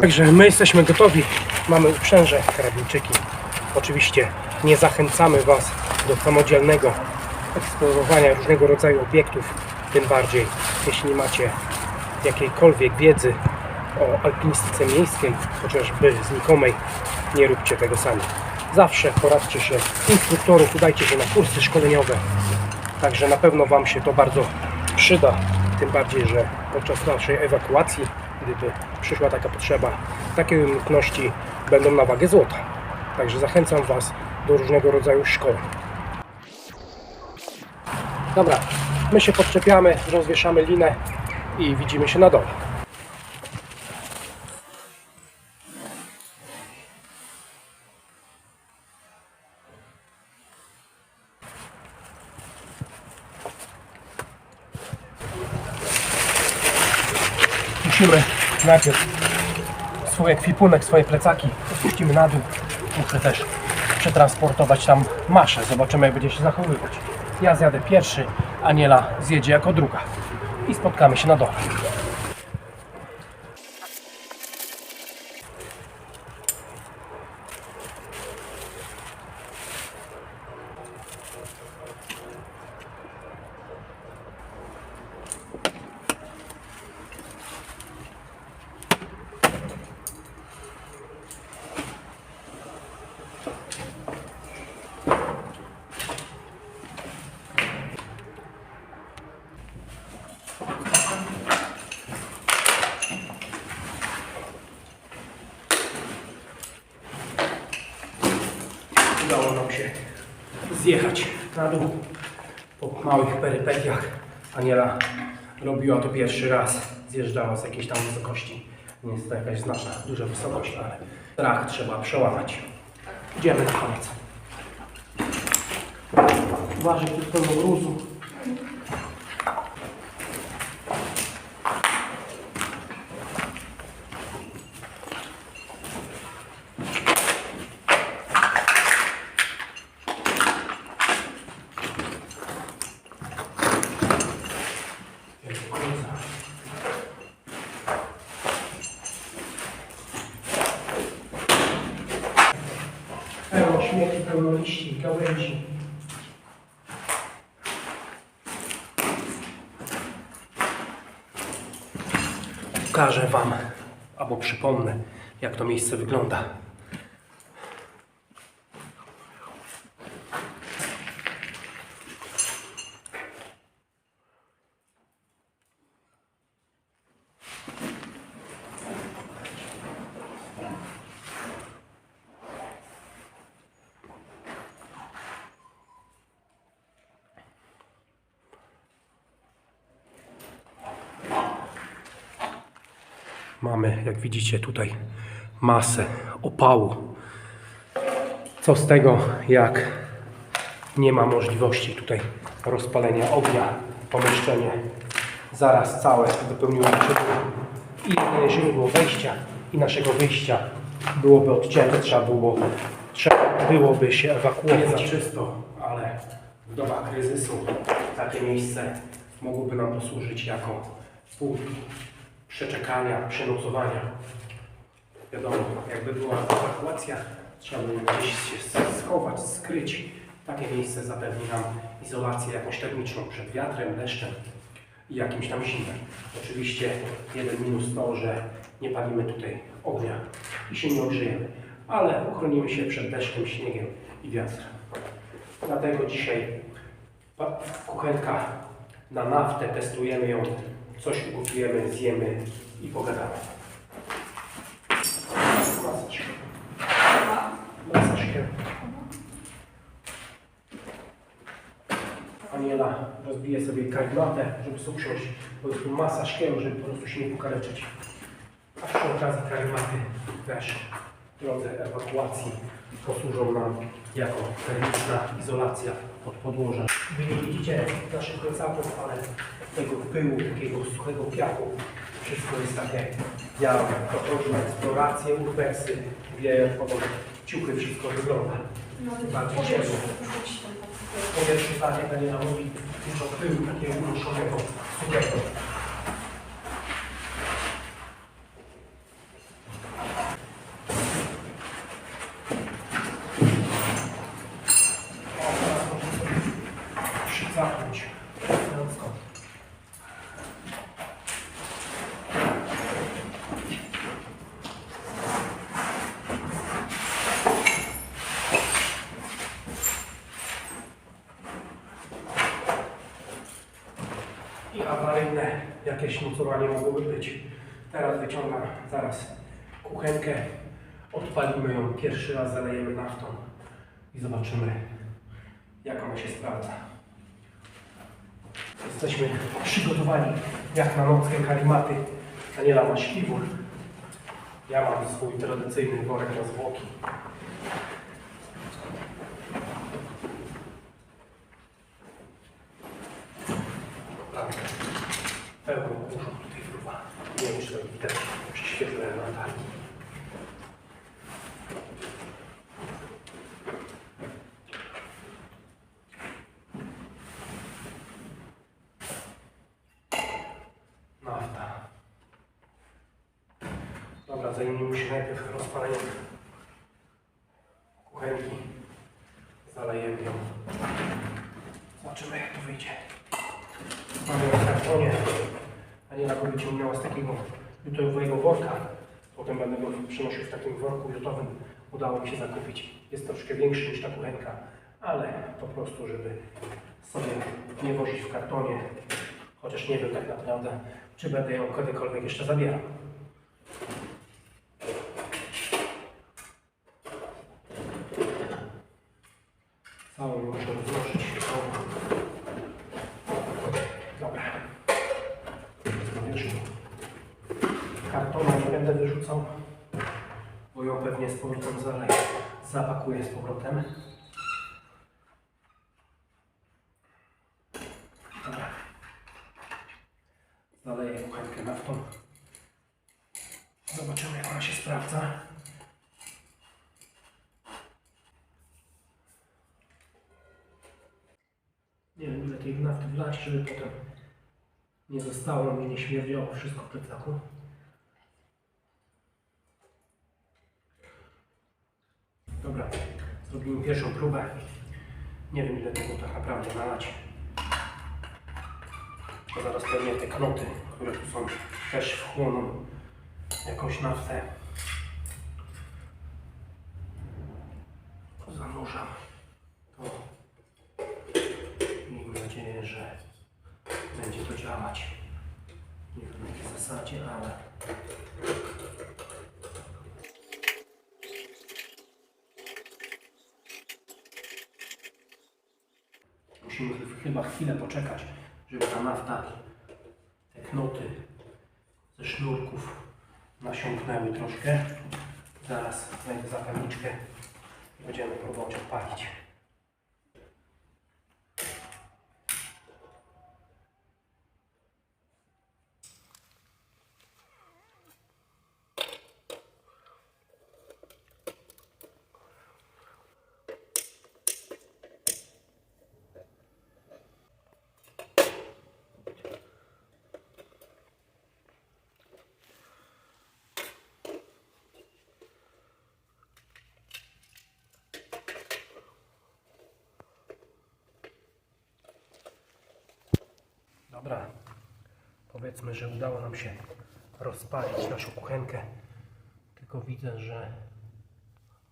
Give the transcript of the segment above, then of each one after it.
Także my jesteśmy gotowi. Mamy uprzęże, karabinczyki. Oczywiście nie zachęcamy Was do samodzielnego eksplorowania różnego rodzaju obiektów. Tym bardziej, jeśli nie macie jakiejkolwiek wiedzy o alpinistyce miejskiej, chociażby znikomej, nie róbcie tego sami. Zawsze poradźcie się instruktorów, udajcie się na kursy szkoleniowe. Także na pewno Wam się to bardzo przyda. Tym bardziej, że podczas naszej ewakuacji, gdyby przyszła taka potrzeba, takie umiejętności będą na wagę złota. Także zachęcam Was do różnego rodzaju szkoleń. Dobra, my się podczepiamy, rozwieszamy linę i widzimy się na dole. Musimy najpierw swój ekwipunek, swoje plecaki opuścimy na dół. Muszę też przetransportować tam maszę. Zobaczymy jak będzie się zachowywać. Ja zjadę pierwszy, Aniela zjedzie jako druga. I spotkamy się na dole. udało nam się zjechać na dół po małych perypetiach. Aniela robiła to pierwszy raz, zjeżdżała z jakiejś tam wysokości. Nie jest to jakaś znaczna, duża wysokość, ale strach trzeba przełamać. Idziemy na koniec. Uważaj, tu pełno gruzu. Pełno śmieci, pełno liści, gałęzi. Pokażę Wam, albo przypomnę, jak to miejsce wygląda. Mamy, jak widzicie tutaj, masę opału. Co z tego, jak nie ma możliwości tutaj rozpalenia ognia, pomieszczenie zaraz całe wypełniło. I źródło wejścia i naszego wyjścia byłoby odcięte, trzeba było, trzeba byłoby się ewakuować. Nie za czysto, ale w dobach kryzysu takie miejsce mogłoby nam posłużyć jako punkt przeczekania, przenocowania. Wiadomo, jakby była ewakuacja, trzeba by gdzieś się schować, skryć. Takie miejsce zapewni nam izolację jakąś termiczną przed wiatrem, deszczem i jakimś tam zimem. Oczywiście jeden minus to, że nie palimy tutaj ognia i się nie ogrzejemy, ale ochronimy się przed deszczem, śniegiem i wiatrem. Dlatego dzisiaj kuchenka na naftę, testujemy ją, coś ugotujemy, zjemy i pogadamy. Masaż. Aniela rozbije sobie kajmatę, żeby sobie usiąść. Po prostu masaż kieł, żeby po prostu się nie pokaleczyć. A przy okazji kajmaty też w drodze ewakuacji posłużą nam jako termiczna izolacja od podłoża. Wy nie widzicie naszych plecaków, ale tego pyłu, takiego suchego piachu, wszystko jest takie białe. To różne eksploracje, urbexy, wieje potem ciuchy, wszystko wygląda. Bardziej ciemno. Po pierwsze zdanie będzie nam mówi dużo pyłu takiego uruszonego, suchego. Jakieś mocowanie mogłoby być. Teraz wyciągam zaraz kuchenkę, odpalimy ją pierwszy raz, zalejemy naftą i zobaczymy jak ona się sprawdza. Jesteśmy przygotowani jak na nockę karimaty. Daniela ma śpiwór. Ja mam swój tradycyjny worek na zwłoki. Naprawdę. Pełno kurzu tutaj fruwa. Nie wiem, czy to widać przy świetle latarki. Nafta. Dobra, zajmijmy się najpierw rozpaleniem kuchenki. Zalejemy ją. Zobaczymy jak to wyjdzie. Mamy w kartonie. Aniela go wyciągnęła z takiego jutowego worka. Potem będę go przynosił w takim worku jutowym. Udało mi się zakupić. Jest troszkę większy niż ta kuchenka, ale po prostu, żeby sobie nie wozić w kartonie. Chociaż nie wiem tak naprawdę, czy będę ją kiedykolwiek jeszcze zabierał. Całą muszę rozłożyć. Dobra. Jest na wierzchu. Kartona nie będę wyrzucał, bo ją pewnie z powrotem zaleję. Zapakuję z powrotem. Dobra. Zaleję kuchenkę naftą. Zobaczymy jak ona się sprawdza. Nie wiem ile tej nafty wlać, żeby potem nie zostało mi, nie śmierdziało wszystko w plecaku. Dobra, zrobimy pierwszą próbę. Nie wiem ile tego tak naprawdę nalać. Bo zaraz pewnie te knoty, które tu są, też wchłoną jakąś naftę. Zanurzam to. Miejmy nadzieję, że będzie to działać. Nie wiem jakiej zasadzie, ale musimy ch- chyba chwilę poczekać, żeby ta nafta, te knoty ze sznurków nasiąknęły troszkę. Zaraz wejdę zapalniczkę i będziemy próbować odpalić. Dobra, powiedzmy, że udało nam się rozpalić naszą kuchenkę. Tylko widzę, że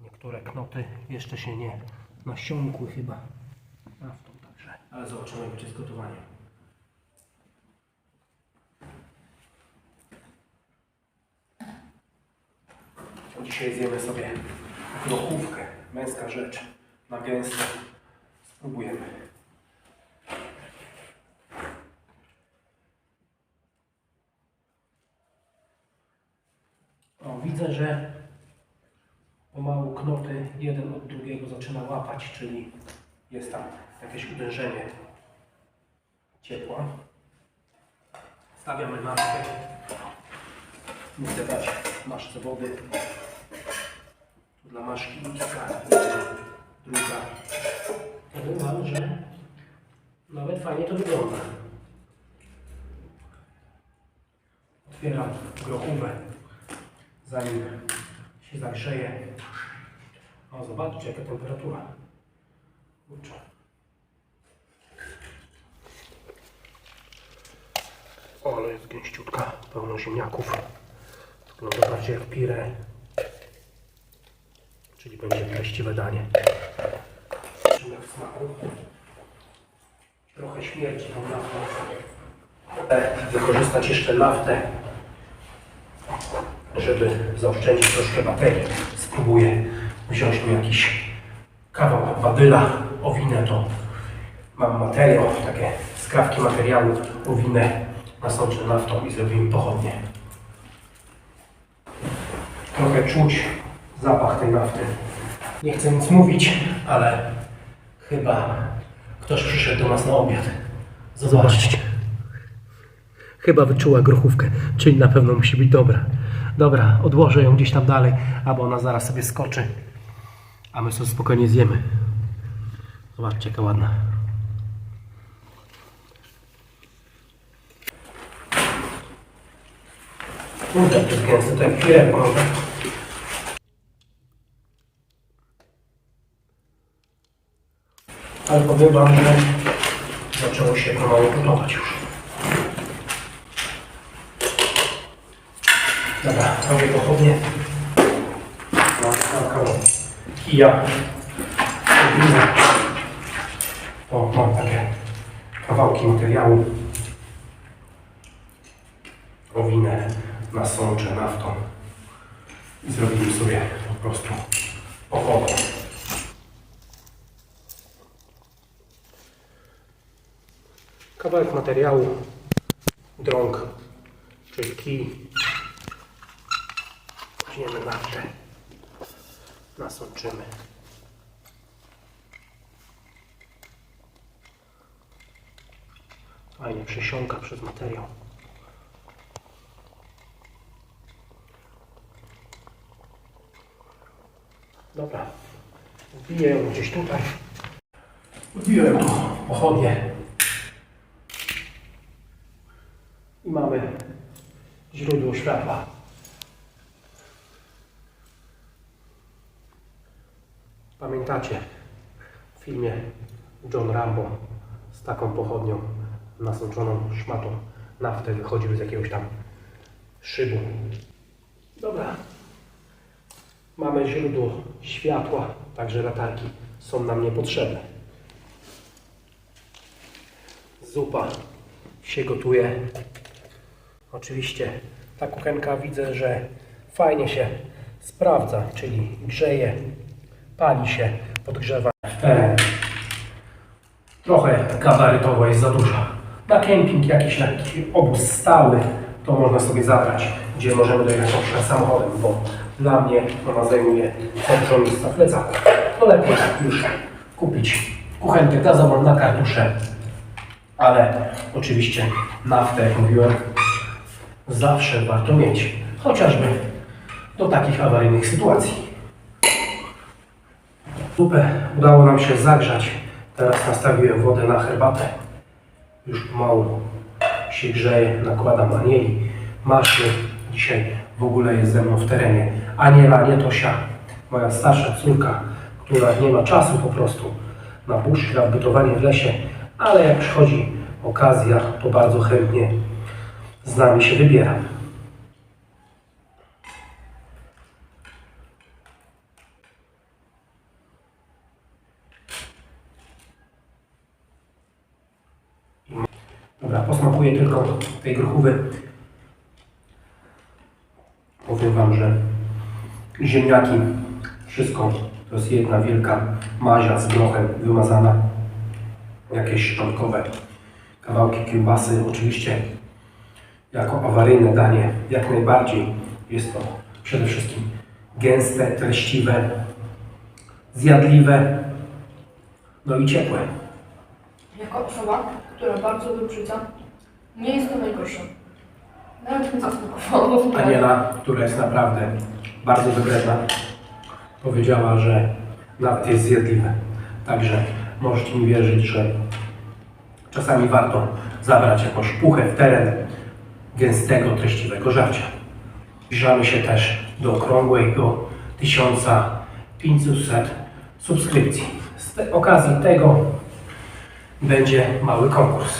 niektóre knoty jeszcze się nie nasiąkły chyba naftą także. Ale zobaczymy, jak będzie z gotowaniem. Dzisiaj zjemy sobie grochówkę, męska rzecz, na gęsto. Spróbujemy. O, widzę, że pomału knoty jeden od drugiego zaczyna łapać, czyli jest tam jakieś uderzenie ciepła. Stawiamy maskę. Muszę dać maszce wody. Tu dla maszki kilka, druga. Powiem Wam, że nawet fajnie to wygląda. Otwieram grochówę zanim się zagrzeje. O, zobaczcie jaka temperatura. Kurczę. O, ale jest gęściutka, pełno ziemniaków. Wygląda bardziej jak pire. Czyli będzie treściwe danie. Zobaczymy w smaku. Trochę śmierci tam na to. Chcę wykorzystać jeszcze naftę, żeby zaoszczędzić troszkę baterii. Spróbuję wziąć tu jakiś kawał badyla, owinę to. Mam materiał, takie skrawki materiału, owinę, nasączę naftą i zrobimy pochodnie. Trochę czuć zapach tej nafty. Nie chcę nic mówić, ale chyba ktoś przyszedł do nas na obiad. Zobaczcie. Chyba wyczuła grochówkę, czyli na pewno musi być dobra. Dobra, odłożę ją gdzieś tam dalej, albo ona zaraz sobie skoczy, a my sobie spokojnie zjemy. Zobaczcie, jaka ładna. Tak, to jest gęste, tutaj chwilę może. Ale powiem Wam, że zaczęło się pomału gotować już. Dobra, robię pochodnie. Mam taką kija. Odwinę. O, mam takie kawałki materiału. Owinę, nasączę naftą i zrobimy sobie po prostu pochodnie. Kawałek materiału, drąg, czyli kij. Weźmiemy naftę, nasączymy. Fajnie przesiąka przez materiał. Dobra, wbiję ją gdzieś tutaj. Wbiłem tu pochodnie. I mamy źródło światła. Pamiętacie w filmie John Rambo z taką pochodnią nasączoną szmatą naftę wychodził z jakiegoś tam szybu. Dobra. Mamy źródło światła, także latarki są nam niepotrzebne. Zupa się gotuje. Oczywiście ta kuchenka widzę, że fajnie się sprawdza, czyli grzeje, pali się, podgrzewa. Teren. Trochę gabarytowo jest za duża. Na kemping jakiś taki obóz stały to można sobie zabrać, gdzie możemy dojechać na samochodem, bo dla mnie ona zajmuje za dużo miejsca plecaku. To lepiej już kupić kuchenkę gazową na kartusze, ale oczywiście naftę, jak mówiłem, zawsze warto mieć, chociażby do takich awaryjnych sytuacji. Zupę udało nam się zagrzać. Teraz nastawiłem wodę na herbatę. Już pomału się grzeje, nakładam anieli, maszły. Dzisiaj w ogóle jest ze mną w terenie Aniela, nie Tosia, moja starsza córka, która nie ma czasu po prostu na bushcraft, bytowanie w lesie, ale jak przychodzi okazja, to bardzo chętnie z nami się wybiera. Dobra, posmakuję tylko tej grochówy. Powiem Wam, że ziemniaki, wszystko to jest jedna wielka mazia z grochem wymazana. Jakieś szczątkowe kawałki kiełbasy. Oczywiście jako awaryjne danie jak najbardziej jest to przede wszystkim gęste, treściwe, zjadliwe, no i ciepłe. Jako osoba, która bardzo wybrzydza, nie jest to najgorsze. Nawet mi zasmakowało. Aniela, która jest naprawdę bardzo wybredna, powiedziała, że nawet jest zjadliwe. Także możecie mi wierzyć, że czasami warto zabrać jakąś puchę w teren gęstego, treściwego żarcia. Zbliżamy się też do okrągłego 1500 subskrypcji. Z okazji tego będzie mały konkurs.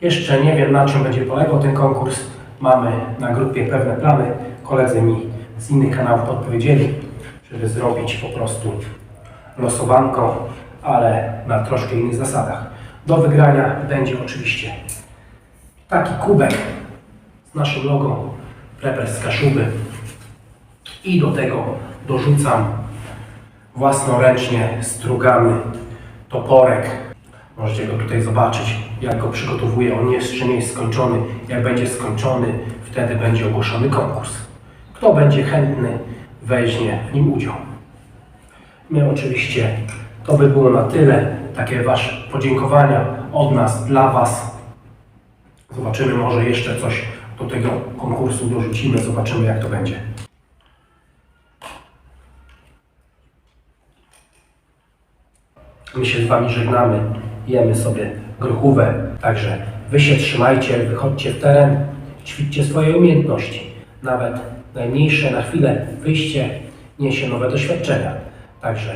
Jeszcze nie wiem na czym będzie polegał ten konkurs. Mamy na grupie pewne plany. Koledzy mi z innych kanałów podpowiedzieli, żeby zrobić po prostu losowanko, ale na troszkę innych zasadach. Do wygrania będzie oczywiście taki kubek z naszym logo Preppers z Kaszuby i do tego dorzucam własnoręcznie strugany toporek. Możecie go tutaj zobaczyć, jak go przygotowuję. On jeszcze nie jest skończony. Jak będzie skończony, wtedy będzie ogłoszony konkurs. Kto będzie chętny, weźmie w nim udział. My oczywiście, to by było na tyle. Takie Wasze podziękowania od nas dla Was. Zobaczymy, może jeszcze coś do tego konkursu dorzucimy. Zobaczymy, jak to będzie. My się z Wami żegnamy, jemy sobie grochówę, także Wy się trzymajcie, wychodźcie w teren, ćwiczcie swoje umiejętności. Nawet najmniejsze na chwilę wyjście niesie nowe doświadczenia. Także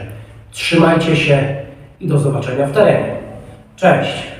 trzymajcie się i do zobaczenia w terenie. Cześć!